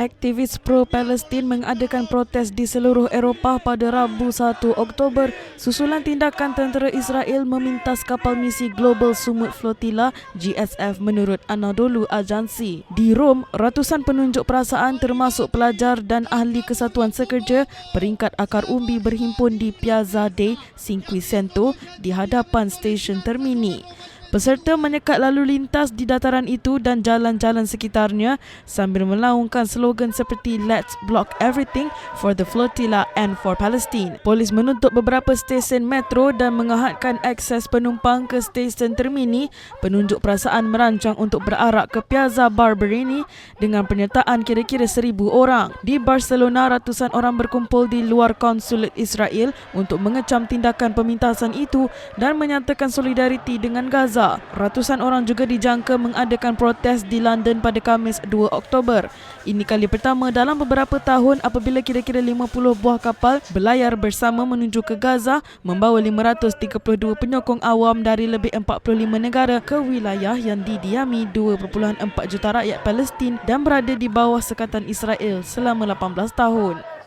Aktivis pro-Palestin mengadakan protes di seluruh Eropah pada Rabu 1 Oktober susulan tindakan tentera Israel memintas kapal misi Global Sumut Flotilla GSF menurut Anadolu Agency. Di Rom, ratusan penunjuk perasaan termasuk pelajar dan ahli kesatuan sekerja peringkat akar umbi berhimpun di Piazza dei Cinquecento di hadapan stesen Termini. Peserta menyekat lalu lintas di dataran itu dan jalan-jalan sekitarnya sambil melaungkan slogan seperti Let's Block Everything for the Flotilla and for Palestine. Polis menutup beberapa stesen metro dan mengahadkan akses penumpang ke stesen termini. Penunjuk perasaan merancang untuk berarak ke Piazza Barberini dengan penyertaan kira-kira seribu orang. Di Barcelona, ratusan orang berkumpul di luar konsulat Israel untuk mengecam tindakan pemintasan itu dan menyatakan solidariti dengan Gaza. Gaza. Ratusan orang juga dijangka mengadakan protes di London pada Khamis 2 Oktober. Ini kali pertama dalam beberapa tahun apabila kira-kira 50 buah kapal berlayar bersama menuju ke Gaza membawa 532 penyokong awam dari lebih 45 negara ke wilayah yang didiami 2.4 juta rakyat Palestin dan berada di bawah sekatan Israel selama 18 tahun.